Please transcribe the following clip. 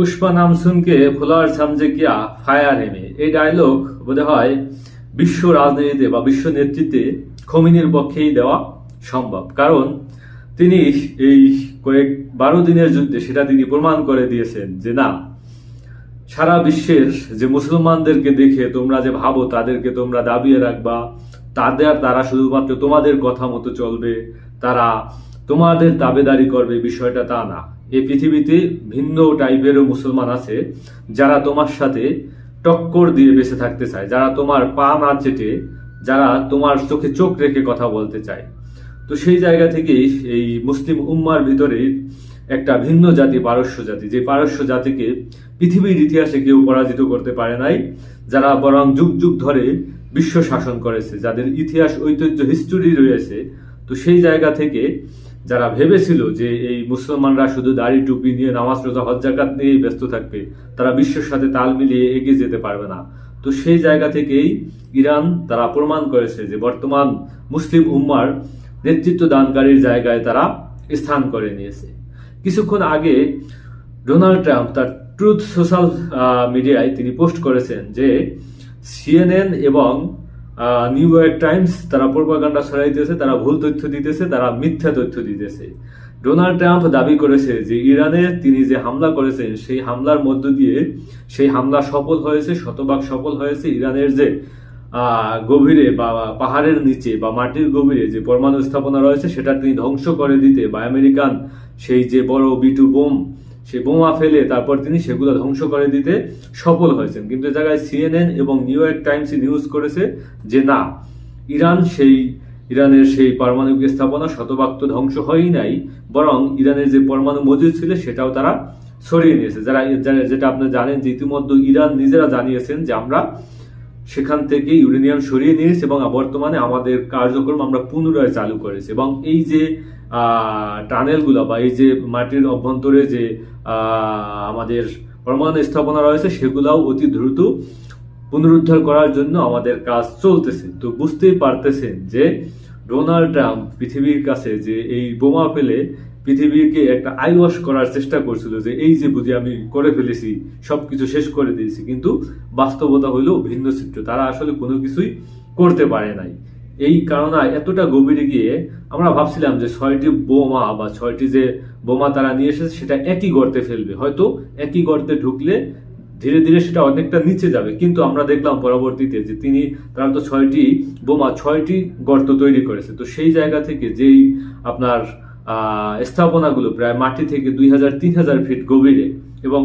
পুষ্পা নাম শুনকে ফুলার সামজে গিয়া ফায়ার এমে এই ডায়লগ বোধ হয় বিশ্ব রাজনীতিতে বা বিশ্ব নেতৃত্বে খমিনের পক্ষেই দেওয়া সম্ভব। কারণ তিনি এই কয়েক বারো দিনের যুদ্ধে সেটা তিনি প্রমাণ করে দিয়েছেন যে না, সারা বিশ্বের যে মুসলমানদেরকে দেখে তোমরা যে ভাবো তাদেরকে তোমরা দাবিয়ে রাখবা, তাদের তারা শুধুমাত্র তোমাদের কথা মতো চলবে, তারা তোমাদের দাবেদারি করবে, বিষয়টা তা না। এই পৃথিবীতে ভিন্ন টাইপেরও মুসলমান আছে, যারা তোমার সাথে টক্কর দিয়ে বেঁচে থাকতে চায়, যারা তোমার পা না চেটে, যারা তোমার চোখে চোখ রেখে কথা বলতে চায়। তো সেই জায়গা থেকেই এই মুসলিম উম্মার ভিতরে একটা ভিন্ন জাতি, পারস্য জাতি, যে পারস্য জাতিকে পৃথিবীর ইতিহাসে কেউ পরাজিত করতে পারে নাই, যারা বরং যুগ যুগ ধরে বিশ্ব শাসন করেছে, যাদের ইতিহাস, ঐতিহ্য হিস্টোরি রয়েছে। তো সেই জায়গা থেকে যারা ভেবেছিল যে এই মুসলমানরা শুধু দাড়ি টুপি নিয়ে নামাজ রোজা, হজ জাকাত নিয়েই ব্যস্ত থাকবে, তারা বিশ্বের সাথে তাল মিলিয়ে এগিয়ে যেতে পারবে না। তো সেই জায়গা থেকেই ইরান তারা প্রমাণ করেছে যে বর্তমান মুসলিম উম্মার নেতৃত্ব দানকারীর জায়গায় তারা স্থান করে নিয়েছে। কিছুক্ষণ আগে ডোনাল্ড ট্রাম্প তার ট্রুথ সোশ্যাল মিডিয়ায় তিনি পোস্ট করেছেন যে সিএনএন এবং নিউ ইয়র্ক টাইমস তারা প্রোপাগান্ডা ছড়াইতেছে তারা ভুল তথ্য দিতেছে, তারা মিথ্যা তথ্য দিতেছে। ডোনাল্ড ট্রাম্প দাবি করেছে যে ইরানে তিনি যে হামলা করেছেন, সেই হামলার মধ্য দিয়ে সেই হামলা সফল হয়েছে, শতভাগ সফল হয়েছে। ইরানের যে গভীরে বা পাহাড়ের নিচে বা মাটির গভীরে যে পরমাণু স্থাপনা রয়েছে, সেটা তিনি ধ্বংস করে দিতে, বা আমেরিকান সেই যে বড় বিটু বোম সেই বোমা ফেলে তারপর তিনি সেগুলো ধ্বংস করে দিতে সফল হয়েছেন। কিন্তু এ জায়গায় সিএনএন এবং নিউ ইয়র্ক টাইমস নিউজ করেছে যে না, ইরান সেই, ইরানের সেই পারমাণবিক স্থাপনা শতভাগ তো ধ্বংস হয়ই নাই, বরং ইরানের যে পরমাণু মজুদ ছিল সেটাও তারা সরিয়ে নিয়েছে। যারা- যেটা আপনি জানেন যে ইতিমধ্যে ইরান নিজেরা জানিয়েছেন যে আমরা সেখান থেকে ইউরেনিয়াম সরিয়ে নিয়েছে এবং বর্তমানে আমাদের কার্যক্রম আমরা পুনরায় চালু করেছি। এবং এই যে টানেলগুলো বা এই যে মাটির অভ্যন্তরে যে আমাদের পরমাণু স্থাপনা রয়েছে, সেগুলাও অতি দ্রুত পুনরুদ্ধার করার জন্য আমাদের কাজ চলতেছে। তো বুঝতেই পারতেছেন যে, ডোনাল্ড ট্রাম্প পৃথিবীর কাছে যে এই বোমা ফেলে পৃথিবীকে একটা আইওয়াশ করার চেষ্টা করছিল যে এই যে বুঝি আমি করে ফেলেছি, সবকিছু শেষ করে দিয়েছি। কিন্তু বাস্তবতা হইল ভিন্ন চিত্র। তারা আসলে কোনো কিছুই করতে পারে নাই। এই কারণে এতটা গভীরে গিয়ে আমরা ভাবছিলাম যে ছয়টি বোমা বা ছয়টি যে বোমা তারা নিয়ে এসেছে, সেটা একই গর্তে ফেলবে। হয়তো একই গর্তে ঢুকলে ধীরে ধীরে সেটা অনেকটা নিচে যাবে। কিন্তু আমরা দেখলাম পরবর্তীতে যে তিনি, তারা তো ছয়টি বোমা, ছয়টি গর্ত তৈরি করেছে। তো সেই জায়গা থেকে যেই আপনার স্থাপনাগুলো প্রায় মাটি থেকে দুই হাজার তিন হাজার ফিট গভীরে এবং